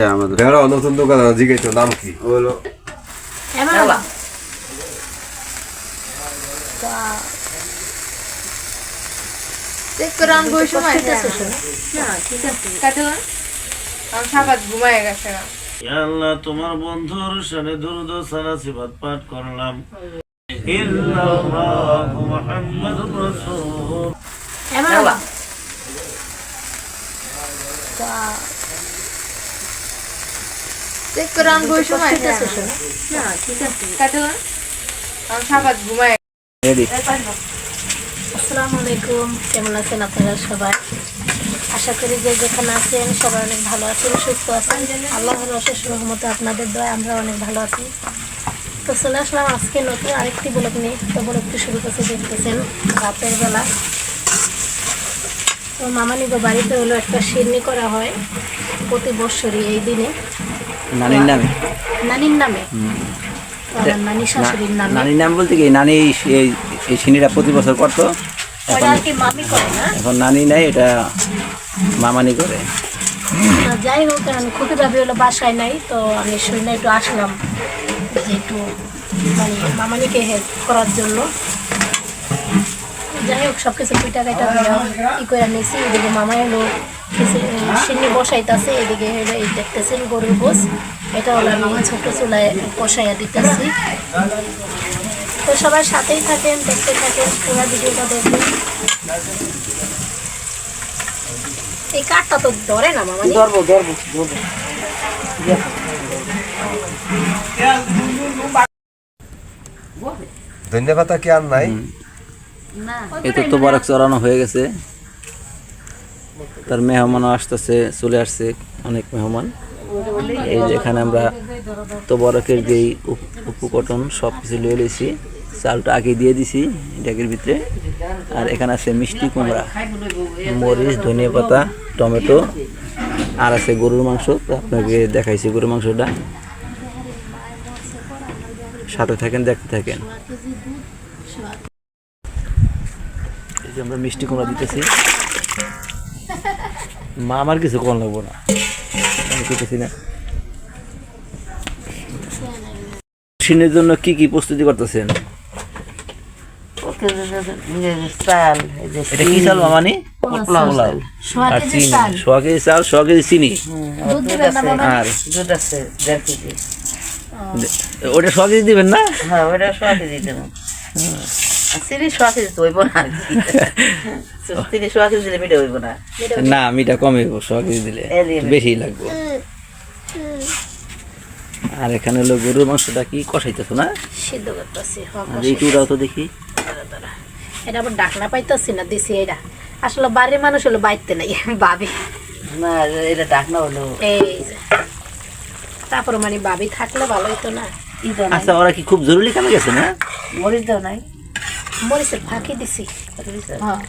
আমাদের। বেড়া নতুন দোকান জিজ্ঞাসা নাম কি? হলো এমন চেক করে আনব ওই সময় ঠিক আছে শোনো না ঠিক আছে। কাটলো আমার সাবাত ঘুমায় গেছে। না ইয়া আল্লাহ তোমার বন্ধুর সানে দুরুদ ও পাঠ করলাম। ইল্লাল্লাহু মুহাম্মাদুর রাসূল এমন চেক করে আনব ওই সময়? ঠিক আছে শোনো না ঠিক আছে। কাটলো আমার সাবাত ঘুমায় আসসালামু আলাইকুম। কেমন আছেন আপনারা সবাই? আশা করি যে যেখানে আছেন সবাই অনেক ভালো আছেন সুস্থ আছেন। আল্লাহর অশেষ রহমতে আপনাদের দয় আমরা অনেক ভালো আছি। তো চলে আসলাম আজকে নতুন আরেকটি ব্লগ নিয়ে। তো ব্লগটি শুরু করতে দেখতেছেন রাতের বেলা। তো মামানিগো বাড়িতে হলো একটা শিরনি করা হয় প্রতি বৎসরই এই দিনে। নানির নামে? নানির নামে? নানি শাশুড়ির নামে? নানির নাম বলতে কি নানি এই- সিনিটা প্রতি বছর করতো। কি মামি করে না? এখন নানি নাই এটা মামানি করে। যাই হোক আমি খুবই ভাবি হলো বাসায় নাই তো আমি শুনে একটু আসলাম যে একটু মানে মামানিকে হেল্প করার জন্য। যাই হোক সব কিছু পিঠা কাটা ই করে নিয়েছি এদিকে মামা এলো সিন্নি বসাইতেছে এদিকে হলো এই দেখতেছেন গরুর গোস। এটা হলো আমি ছোট চুলায় বসাইয়া দিতেছি। তো সবার সাথেই থাকেন দেখতে থাকেন পুরো ভিডিওটা দেখবেন। এই কাঠটা তো ধরে না মামানি? ধরবো ধরবো ধরবো। ধন্যবাদ কি আর নাই? এই তো তো বরক চড়ানো হয়ে গেছে। তার মেহমানও আসতেছে, চলে আসছে অনেক মেহমান। এই যে এখানে আমরা তো বরকের যেই উপ- উপকটন সব কিছু লিয়ে লিয়েছি চালটা আগে দিয়ে দিছি ডেকের ভিতরে। আর এখানে আছে মিষ্টি কুমড়া, মরিচ, ধনিয়া পাতা, টমেটো, আর আছে গরুর মাংস। আপনাকে দেখাইছি গরুর মাংসটা। সাথে থাকেন, দেখতে থাকেন। যে আমরা মিষ্টি কুমড়া দিতেছি। মা আমার কিছু কম লাগবো না। আমি দিতেছি না। সিনের জন্য কি কি প্রস্তুতি করতেছেন? চাল এই যে এটা কি চাল মামানি সোয়া কেজি চিনি চাল সোয়া কেজি আর? দুধ আছে দেড় কেজি। ওটা সোয়া কেজি দিবেন না? হ্যাঁ ওটা সোয়া কেজি দেবো। না মিটে সোয়া কেজি দিলে বেশি লাগবে। আর এখানে হলো গরুর মাংসটা কি কষাইতেছো না? সিদ্ধ করতেছি আর এই তো দেখি। এটা আবার ডাকনা পাইতেছি না? দিছি এটা আসলে বাড়ির মানুষ হলো বাইতে নাই ভাবি। না এটা ডাকনা হলো। এই। তারপর মানে ভাবি থাকলে ভালো হতো না। আচ্ছা ওরা কি খুব জরুরি কামে গেছে না? মরিচ দাও নাই। মরিচের ফাঁকি দিছি। হ্যাঁ।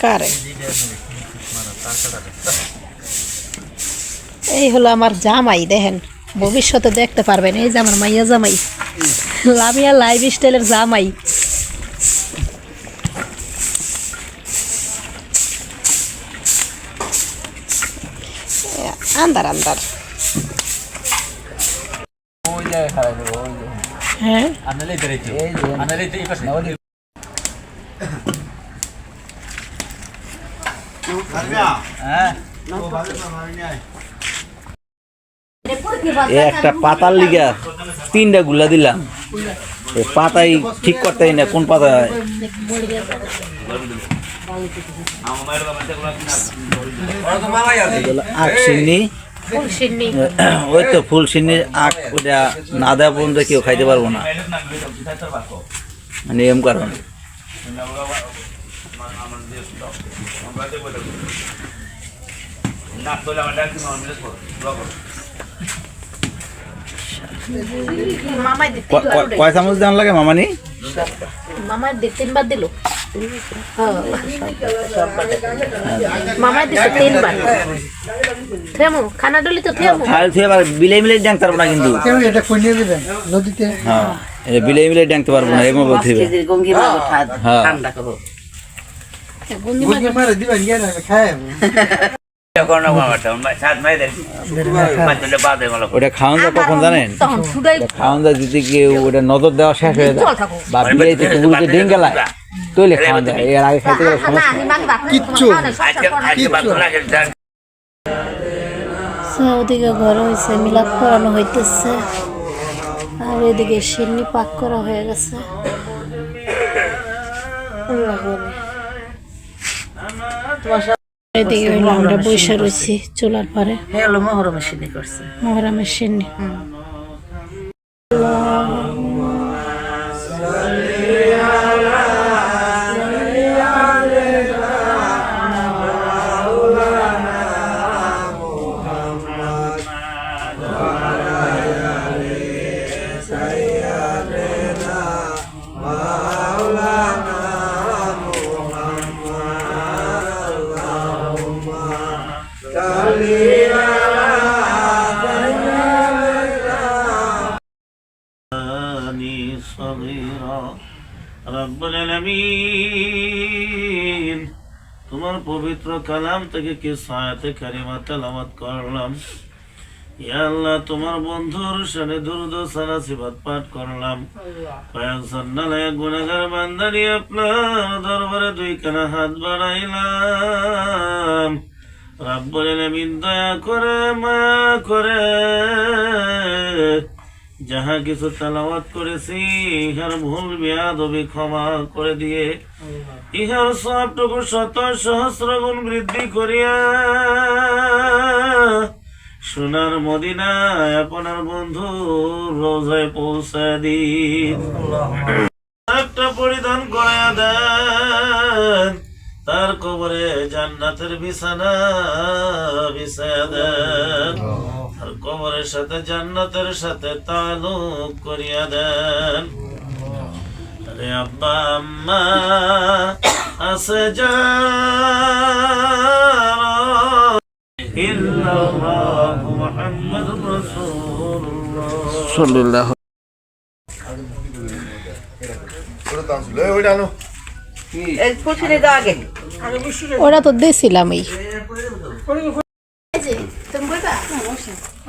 কারে? এই হলো আমার জামাই দেখেন। ভবিষ্যতে দেখতে পারবেন এই যে আমার মাইয়া জামাই। লামিয়া লাইফ স্টাইলের জামাই আন্দার আন্দার হ্যাঁ এ একটা পাতার লিগা তিনটা গুলা দিলাম। এই পাতাই ঠিক করতে না কোন পাতা সিন্নি ওই তো ফুল সিন্নির আখ ওটা না দেওয়া পর্যন্ত কেউ খাইতে পারব না। নিয়ম কারণ। মামাই দিতে ক- ক- কয় চামচ দেওয়ার লাগে মামানি? মামাই দি তিনবার দিল। মামাই দিছে তিনবার। থেমো খানা ডলি তো থেমো। খাল থুয়ে আবার বিলাই মিলাই ডাংতে পারব না কিন্তু। এটা কইনিয়ে দিবেন নদীতে। হ্যাঁ এটা বিলাই মিলাই ডাংতে পারব না এমন বলতে হবে গঙ্গি মাগো হ্যাঁ। ঠান্ডা করো গন্ডি মারে দিবেন গিয়ে না খায়। ওটা খাওয়ান যায় কখন জানেন? খাওয়ান যায় যদি কেউ ওটা নজর দেওয়া শেষ হয়ে যায় বা বিয়েতে কুকুরকে ডিং গেলায় তৈলে যায় এর আগে খাইতে গেলে সমস্যা কিচ্ছু ওদিকে ঘর হয়েছে মিলাপ করানো হইতেছে আর এদিকে সিন্নি পাক করা হয়ে গেছে এদিকে হইল আমরা বৈশা রয়েছি চুলার পরে মহরমের সিদ্ধি করছে মহরামের সিন্নি আলামিন। তোমার পবিত্র কালাম থেকে কি সায়াতে কারিমা তেলাওয়াত করলাম? ইয়া আল্লাহ তোমার বন্ধুর সানে দুরুদ সিবাদ পাঠ করলাম। কয়েক সন্নালয় গুণাগার বান্দানি আপনার দরবারে দুই কানা হাত বাড়াইলাম। রাব্বুল আলামিন দয়া করে মা করে যাহা কিছু তেলাওয়াত করেছি ইহার ভুল বিয়াদবি ক্ষমা করে দিয়ে ইহার সবটুকু শত সহস্র গুণ বৃদ্ধি করিয়া সোনার মদিনায় আপনার বন্ধু রোজায় পৌঁছায় দিন। একটা পরিধান করে দেন তার কবরে জান্নাতের বিছানা বিছায়া দেন। কবরের সাথে জান্নাতের সাথে তালুক করিয়া দেন। আরে আব্বা আম্মা আছে যা ওরা তো দিয়েছিলাম এই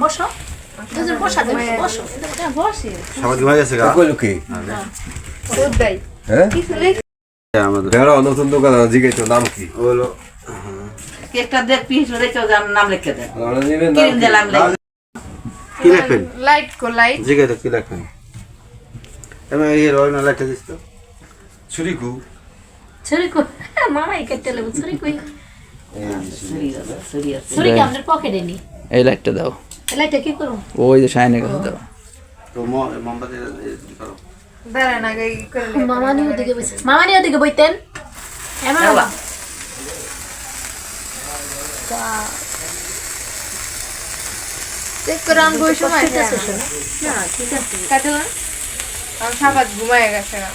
বসো। দুজন বসা দেবে বসো। বসে। সামাজিক ভাই আছে গা? কইলো কি দেয় হ্যাঁ। কিছু লেখ বেড়া নতুন দোকান জিগাইতো নাম কি? হলো কেকটা দেখ পিস রেখে নাম লিখে দেন ক্রিম দিলাম লেগে কি লিখবেন? লাইট কো লাইট। জিজ্ঞাসা তো কি লিখবেন? আমি এই রয় না লাইটটা দিস তো। ছুরি কই মামাই কেটে লেবু ছুরি কই ছুরি আছে ছুরি আছে ছুরি কি আমাদের পকেটে নি এই লাইটটা দাও। লাইটটা কি করুন ওই যে শাইনের কাছে দাও তো মোমবাতি ই করো? দাঁড়ান আগে ই করে মামানি ওদিকে বসে। মামানি ওদিকে বইতেন। এমন বাবা। চেক করে আনব সময় কাটলাম আমার সাবাত ঘুমায় গেছে না।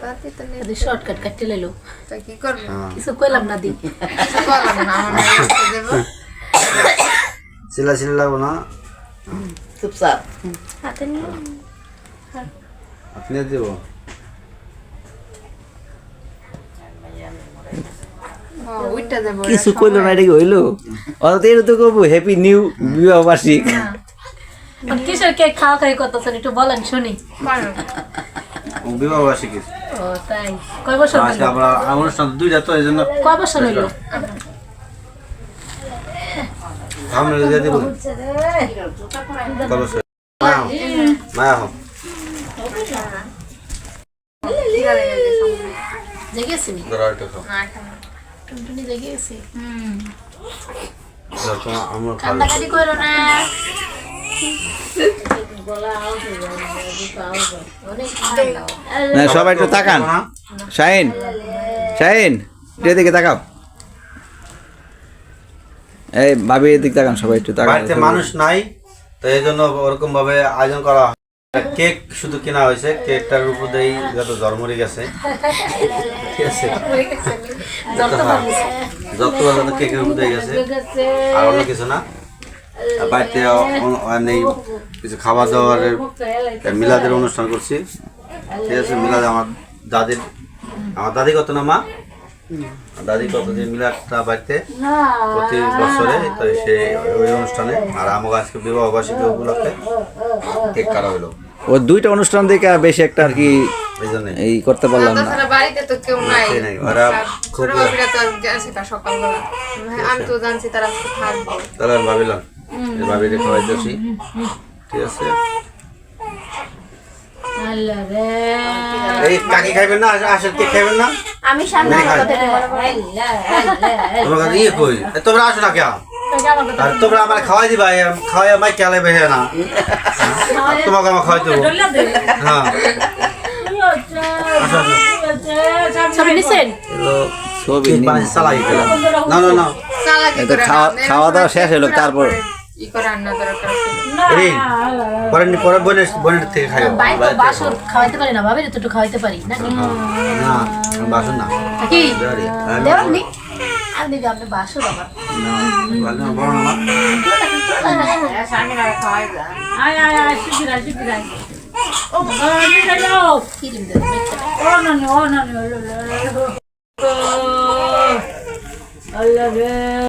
তাতে তো নেই শর্টকাট কাটতে লাইলো তা কি করব কিছু কইলাম না দি কিছু করলাম না আমার মেয়ে উঠতে দেবো চিল্লা চিল্লা লাগবো না চুপচাপ হাতে নিয়ে আপনি দেব হ্যাঁ, উইটটা দেবো কিছু কইলো না এটা কি হইল অত এর তো কবু হ্যাপি নিউ বিবাহ বার্ষিক কিশোর কেক খাওয়া খাই করতেছেন? একটু বলেন শুনি। বিবাহ বার্ষিকী ও তাই। কয় বছর আজকে আমরা অনুষ্ঠান দুইটা তো এই জন্য কয় বছর হইল? আমরা দিয়ে দিব। মায়া হও। মায়া। জেগেছি। টুনটুনি জেগেছি। আমরা কান্দাকাটি করো না। না সবাই একটু তাকান। শাহিন শাহিন এদিকে তাকাও। এই ভাবি এদিকে তাকান সবাই একটু তাকান। মানুষ নাই তো এই জন্য ওরকম ভাবে আয়োজন করা হয়। কেক শুধু কেনা হয়েছে কেকটার উপর দিয়েই যত জ্বর গেছে। ঠিক আছে? যত কেকের উপর দিয়ে গেছে। আর অন্য কিছু না। বাড়িতে অ- অ- কিছু খাবার দাবারের মিলাদের অনুষ্ঠান করছি। ঠিক আছে মিলাদ আমার দাদির আমার দাদি কত না মা? দাদি কত যে মিলাদটা বাড়িতে? প্রতি বছরে তো সে ওই অনুষ্ঠানে। আর আমার আজকে বিবাহ বার্ষিকী উপলক্ষে কেক কাটা হলো। ও দুইটা অনুষ্ঠান দেখে বেশি একটা আর কি এই জন্যে। এই করতে পারলাম না। বাড়িতে তো কেউ নাই। ওরা খুব- তার হ্যাঁ, আমি তো জানছি তারা থাকবে তাহলে আমি ভাবিলাম ভাবিরে খাওয়াইতেছি ঠিক আছে। এই কাকি খাইবেন না? আসেন কে খাইবেন না? আমি সামনে। তোমার ইয়ে কই? তোমরা আসো না কে আর তোমরা আমার খাওয়াই দিবা খাওয়াই আমায় বেহে না। তোমাকে আমার খাওয়াই দেবো। হ্যাঁ। তো করে। খাওয়া- খাওয়া দাওয়া শেষ হলো, তারপর- ই করে রান্না দরকার ছিল। এই পরে পরে বোনের বোনের থেকে খাইও ভাই তো বাড়িতে খাওয়াইতে পারি না তো একটু খাওয়াইতে পারি না বাসন কি। আমি দিবি আপনি আবার না, ভালো না, বড় দেবেন।